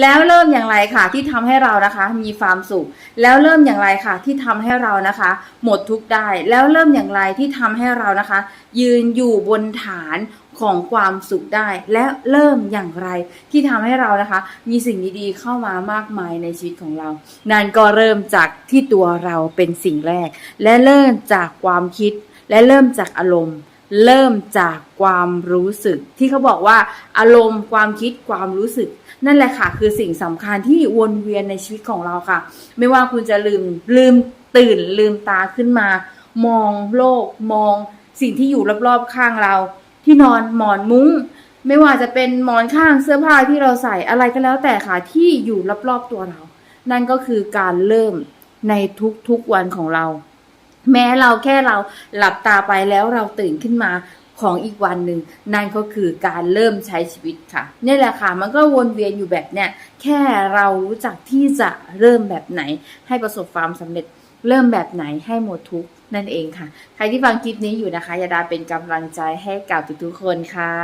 แล้วเริ่มอย่างไรค่ะ ที่ทำให้เรานะคะ มีความสุข แล้วเริ่มอย่างไรค่ะ ที่ทำให้เรานะคะ หมดทุกข์ได้ แล้วเริ่มอย่างไรที่ทำให้เรานะคะ ยืนอยู่บนฐานของความสุขได้ และเริ่มอย่างไรที่ทำให้เรานะคะ มีสิ่งดีๆเข้ามามากมายในชีวิตของเรา นั่นก็เริ่มจากที่ตัวเราเป็นสิ่งแรก และเริ่มจากความคิดและเริ่มจากอารมณ์ เริ่มจากความรู้สึก ที่เขาบอกว่าอารมณ์ความคิดความรู้สึก นั่นแหละค่ะ คือสิ่งสำคัญที่วนเวียนในชีวิตของเราค่ะ ไม่ว่าคุณจะลืมลืมตื่นลืมตาขึ้นมา มองโลก มองสิ่งที่อยู่รอบๆข้างเรา ที่นอนหมอนมุ้ง ไม่ว่าจะเป็นหมอนข้างเสื้อผ้าที่เราใส่อะไรก็แล้วแต่ค่ะที่อยู่รอบๆตัวเรา นั่นก็คือการเริ่มในทุกๆวันของเรา แม้เราแค่เราหลับตาไปแล้วเราตื่นขึ้นมาของอีกวันหนึ่งนั่นก็คือการเริ่มใช้ชีวิตค่ะนี่แหละค่ะมันก็วนเวียนอยู่แบบเนี้ยแค่เรารู้จักที่จะเริ่มแบบไหน ให้ประสบความสำเร็จเริ่มแบบไหนให้หมดทุกนั่นเองค่ะ ใครที่ฟังคลิปนี้อยู่นะคะยาดาเป็นกำลังใจให้กับทุกๆคนค่ะ